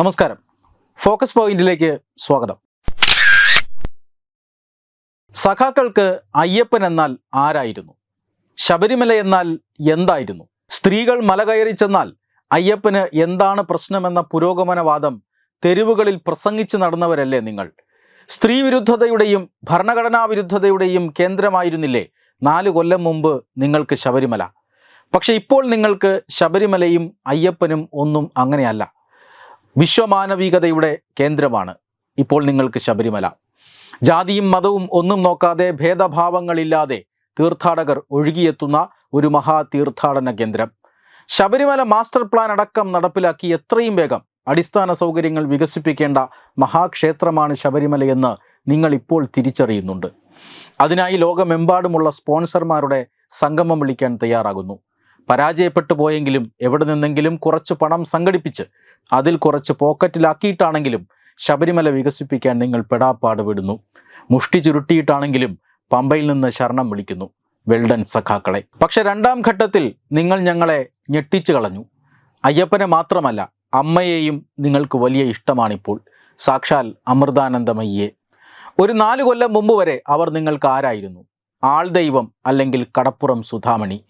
നമസ്കാരം. ഫോക്കസ് പോയിന്റിലേക്ക് സ്വാഗതം. സഖാക്കൾക്ക് അയ്യപ്പൻ എന്നാൽ ആരായിരുന്നു? ശബരിമല എന്നാൽ എന്തായിരുന്നു? സ്ത്രീകൾ മല കയറി ചെന്നാൽ അയ്യപ്പന് എന്താണ് പ്രശ്നമെന്ന പുരോഗമനവാദം തെരുവുകളിൽ പ്രസംഗിച്ചു നടന്നവരല്ലേ നിങ്ങൾ? സ്ത്രീ വിരുദ്ധതയുടെയും ഭരണഘടനാ വിരുദ്ധതയുടെയും കേന്ദ്രമായിരുന്നില്ലേ നാല് കൊല്ലം മുമ്പ് നിങ്ങൾക്ക് ശബരിമല? പക്ഷെ ഇപ്പോൾ നിങ്ങൾക്ക് ശബരിമലയും അയ്യപ്പനും ഒന്നും അങ്ങനെയല്ല. വിശ്വമാനവികതയുടെ കേന്ദ്രമാണ്. ഇപ്പോൾ നിങ്ങൾക്ക് ശബരിമല. ജാതിയും മതവും ഒന്നും നോക്കാതെ ഭേദഭാവങ്ങളില്ലാതെ തീർത്ഥാടകർ ഒഴുകിയെത്തുന്ന ഒരു മഹാ തീർത്ഥാടന കേന്ദ്രം. ശബരിമല മാസ്റ്റർ പ്ലാൻ അടക്കം നടപ്പിലാക്കി എത്രയും വേഗം അടിസ്ഥാന സൗകര്യങ്ങൾ വികസിപ്പിക്കേണ്ട മഹാക്ഷേത്രമാണ് ശബരിമലയെന്ന് നിങ്ങൾ ഇപ്പോൾ തിരിച്ചറിയുന്നുണ്ട്. അതിനായി ലോകമെമ്പാടുമുള്ള സ്പോൺസർമാരുടെ സംഗമം വിളിക്കാൻ തയ്യാറാകുന്നു. പരാജയപ്പെട്ടു പോയെങ്കിലും എവിടെ നിന്നെങ്കിലും കുറച്ച് പണം സംഘടിപ്പിച്ച് അതിൽ കുറച്ച് പോക്കറ്റിലാക്കിയിട്ടാണെങ്കിലും ശബരിമല വികസിപ്പിക്കാൻ നിങ്ങൾ പെടാപ്പാട് വിടുന്നു മുഷ്ടി ചുരുട്ടിയിട്ടാണെങ്കിലും പമ്പയിൽ നിന്ന് ശരണം വിളിക്കുന്നു. വെൽഡൻ സഖാക്കളെ. പക്ഷെ രണ്ടാം ഘട്ടത്തിൽ നിങ്ങൾ ഞങ്ങളെ ഞെട്ടിച്ചു കളഞ്ഞു. അയ്യപ്പനെ മാത്രമല്ല അമ്മയെയും നിങ്ങൾക്ക് വലിയ ഇഷ്ടമാണിപ്പോൾ. സാക്ഷാൽ അമൃതാനന്ദമയ്യെ. ഒരു നാല് കൊല്ലം മുമ്പ് വരെ അവർ നിങ്ങൾക്ക് ആരായിരുന്നു? ആൾദൈവം അല്ലെങ്കിൽ കടപ്പുറം സുധാമണി.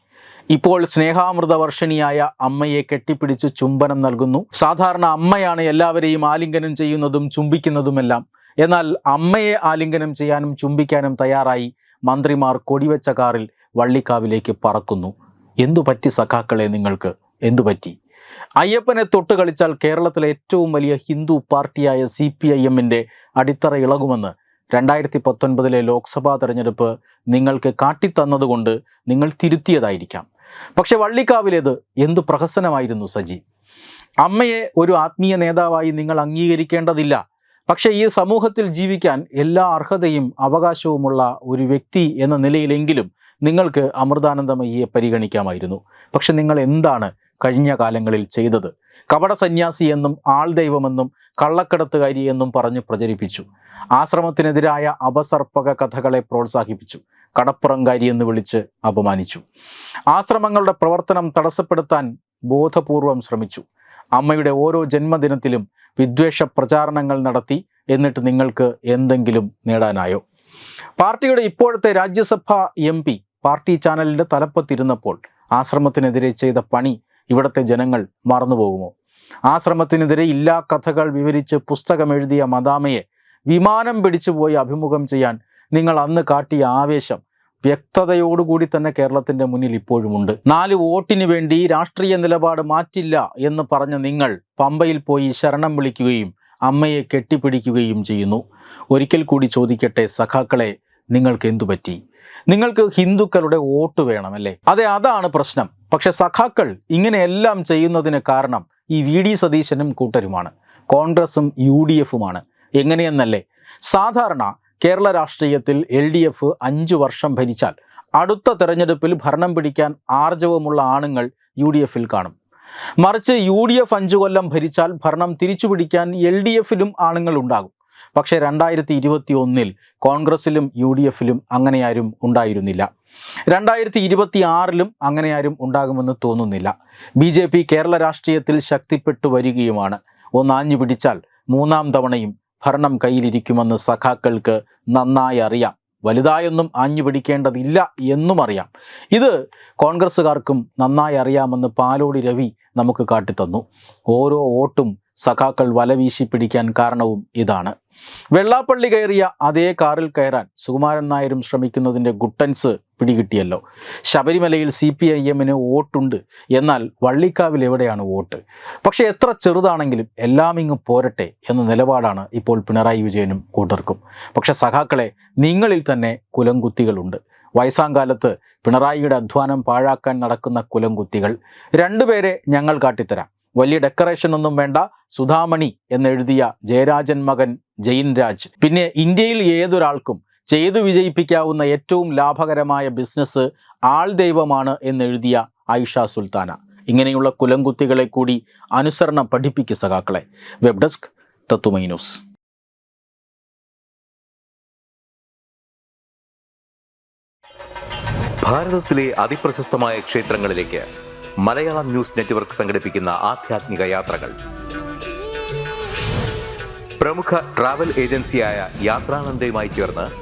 ഇപ്പോൾ സ്നേഹാമൃതവർഷിണിയായ അമ്മയെ കെട്ടിപ്പിടിച്ച് ചുംബനം നൽകുന്നു. സാധാരണ അമ്മയാണ് എല്ലാവരെയും ആലിംഗനം ചെയ്യുന്നതും ചുംബിക്കുന്നതുമെല്ലാം. എന്നാൽ അമ്മയെ ആലിംഗനം ചെയ്യാനും ചുംബിക്കാനും തയ്യാറായി മന്ത്രിമാർ കൊടിവെച്ച കാറിൽ വള്ളിക്കാവിലേക്ക് പറക്കുന്നു. എന്തു പറ്റി സഖാക്കളെ നിങ്ങൾക്ക്? എന്തു പറ്റി അയ്യപ്പനെ തൊട്ട് കളിച്ചാൽ കേരളത്തിലെ ഏറ്റവും വലിയ ഹിന്ദു പാർട്ടിയായ സി പി ഐ എമ്മിന്റെ അടിത്തറ ഇളകുമെന്ന് രണ്ടായിരത്തി പത്തൊൻപതിലെ ലോക്സഭാ തെരഞ്ഞെടുപ്പ് നിങ്ങൾക്ക് കാട്ടിത്തന്നതുകൊണ്ട് നിങ്ങൾ തിരുത്തിയതായിരിക്കാം. പക്ഷെ വള്ളിക്കാവിലേത് എന്തു പ്രഹസനമായിരുന്നു സജി? അമ്മയെ ഒരു ആത്മീയ നേതാവായി നിങ്ങൾ അംഗീകരിക്കേണ്ടതില്ല. പക്ഷെ ഈ സമൂഹത്തിൽ ജീവിക്കാൻ എല്ലാ അർഹതയും അവകാശവുമുള്ള ഒരു വ്യക്തി എന്ന നിലയിലെങ്കിലും നിങ്ങൾക്ക് അമൃതാനന്ദമയ്യെ പരിഗണിക്കാമായിരുന്നു. പക്ഷെ നിങ്ങൾ എന്താണ് കഴിഞ്ഞ കാലങ്ങളിൽ ചെയ്തത്? കപട സന്യാസി എന്നും ആൾ ദൈവമെന്നും കള്ളക്കടത്തുകാരി എന്നും പറഞ്ഞ് പ്രചരിപ്പിച്ചു. ആശ്രമത്തിനെതിരായ അപസർപ്പക കഥകളെ പ്രോത്സാഹിപ്പിച്ചു. കടപ്പുറങ്കാരി എന്ന് വിളിച്ച് അപമാനിച്ചു. ആശ്രമങ്ങളുടെ പ്രവർത്തനം തടസ്സപ്പെടുത്താൻ ബോധപൂർവം ശ്രമിച്ചു. അമ്മയുടെ ഓരോ ജന്മദിനത്തിലും വിദ്വേഷ പ്രചാരണങ്ങൾ നടത്തി എന്നിട്ട് നിങ്ങൾക്ക് എന്തെങ്കിലും നേടാനായോ? പാർട്ടിയുടെ ഇപ്പോഴത്തെ രാജ്യസഭ എം പാർട്ടി ചാനലിന്റെ തലപ്പത്തിരുന്നപ്പോൾ ആശ്രമത്തിനെതിരെ ചെയ്ത പണി ഇവിടുത്തെ ജനങ്ങൾ മറന്നുപോകുമോ? ആശ്രമത്തിനെതിരെ ഇല്ലാ കഥകൾ വിവരിച്ച് പുസ്തകം എഴുതിയ മദാമയെ വിമാനം പിടിച്ചുപോയി അഭിമുഖം ചെയ്യാൻ നിങ്ങൾ അന്ന് കാട്ടിയ ആവേശം വ്യക്തതയോടുകൂടി തന്നെ കേരളത്തിന്റെ മുന്നിൽ ഇപ്പോഴുമുണ്ട് നാല് വോട്ടിന് വേണ്ടി രാഷ്ട്രീയ നിലപാട് മാറ്റില്ല എന്ന് പറഞ്ഞ നിങ്ങൾ പമ്പയിൽ പോയി ശരണം വിളിക്കുകയും അമ്മയെ കെട്ടിപ്പിടിക്കുകയും ചെയ്യുന്നു. ഒരിക്കൽ കൂടി ചോദിക്കട്ടെ സഖാക്കളെ നിങ്ങൾക്ക് എന്തു പറ്റി നിങ്ങൾക്ക് ഹിന്ദുക്കളുടെ വോട്ട് വേണമല്ലേ അതെ അതാണ് പ്രശ്നം. പക്ഷെ സഖാക്കൾ ഇങ്ങനെയെല്ലാം ചെയ്യുന്നതിന് കാരണം ഈ വി ഡി സതീശനും കൂട്ടരുമാണ്. കോൺഗ്രസും യു ഡി എഫുമാണ്. എങ്ങനെയെന്നല്ലേ? സാധാരണ കേരള രാഷ്ട്രീയത്തിൽ എൽ ഡി എഫ് അഞ്ചു വർഷം ഭരിച്ചാൽ അടുത്ത തെരഞ്ഞെടുപ്പിൽ ഭരണം പിടിക്കാൻ ആർജവമുള്ള ആണുങ്ങൾ യു ഡി എഫിൽ കാണും. മറിച്ച് യു ഡി എഫ് അഞ്ചു കൊല്ലം ഭരിച്ചാൽ ഭരണം തിരിച്ചു പിടിക്കാൻ എൽ ഡി എഫിലും ആണുങ്ങൾ ഉണ്ടാകും. പക്ഷേ രണ്ടായിരത്തി ഇരുപത്തി ഒന്നിൽ കോൺഗ്രസിലും യു ഡി എഫിലും അങ്ങനെ ആരും ഉണ്ടായിരുന്നില്ല. രണ്ടായിരത്തി ഇരുപത്തി ആറിലും അങ്ങനെ ആരും ഉണ്ടാകുമെന്ന് തോന്നുന്നില്ല. ബി ജെ പി കേരള രാഷ്ട്രീയത്തിൽ ശക്തിപ്പെട്ടു വരികയുമാണ്. ഒന്നാഞ്ഞു പിടിച്ചാൽ മൂന്നാം തവണയും ഭരണം കയ്യിലിരിക്കുമെന്ന് സഖാക്കൾക്ക് നന്നായി അറിയാം. വലുതായൊന്നും ആഞ്ഞു പിടിക്കേണ്ടതില്ല എന്നും അറിയാം. ഇത് കോൺഗ്രസ്സുകാർക്കും നന്നായി അറിയാമെന്ന് പാലോടി രവി നമുക്ക് കാട്ടിത്തന്നു. ഓരോ വോട്ടും സഖാക്കൾ വലവീശി പിടിക്കാൻ കാരണവും ഇതാണ്. വെള്ളാപ്പള്ളി കയറിയ അതേ കാറിൽ കയറാൻ സുകുമാരൻ നായരും ശ്രമിക്കുന്നതിന്റെ ഗുട്ടൻസ് പിടികിട്ടിയല്ലോ. ശബരിമലയിൽ സി പി ഐ എമ്മിന് വോട്ടുണ്ട്. എന്നാൽ വള്ളിക്കാവിൽ എവിടെയാണ് വോട്ട്? പക്ഷേ എത്ര ചെറുതാണെങ്കിലും എല്ലാം ഇങ്ങ് പോരട്ടെ എന്ന നിലപാടാണ് ഇപ്പോൾ പിണറായി വിജയനും കൂട്ടർക്കും. പക്ഷേ സഖാക്കളെ നിങ്ങളിൽ തന്നെ കുലംകുത്തികളുണ്ട്. വയസ്സാങ്കാലത്ത് പിണറായിയുടെ അധ്വാനം പാഴാക്കാൻ നടക്കുന്ന കുലംകുത്തികൾ. രണ്ടുപേരെ ഞങ്ങൾ കാട്ടിത്തരാം. വലിയ ഡെക്കറേഷൻ ഒന്നും വേണ്ട. സുധാമണി എന്നെഴുതിയ ജയരാജൻ മകൻ ജയിൻ രാജ് പിന്നെ ഇന്ത്യയിൽ ഏതൊരാൾക്കും ചെയ്തു വിജയിപ്പിക്കാവുന്ന ഏറ്റവും ലാഭകരമായ ബിസിനസ് ആൾ ദൈവമാണ് എന്നെഴുതിയ ആയിഷ സുൽത്താന. ഇങ്ങനെയുള്ള കുലംകുത്തികളെ കൂടി അനുസരണം പഠിപ്പിക്കുക സഖാക്കളെ. വെബ് ഡെസ്ക് തത്തുമൈ ന്യൂസ്. ഭാരതത്തിലെ അതിപ്രശസ്തമായ ക്ഷേത്രങ്ങളിലേക്ക് മലയാളം ന്യൂസ് നെറ്റ്വർക്ക് യാത്രകൾ. പ്രമുഖ ട്രാവൽ ഏജൻസിയായ യാത്രാനന്ദയുമായി ചേർന്ന്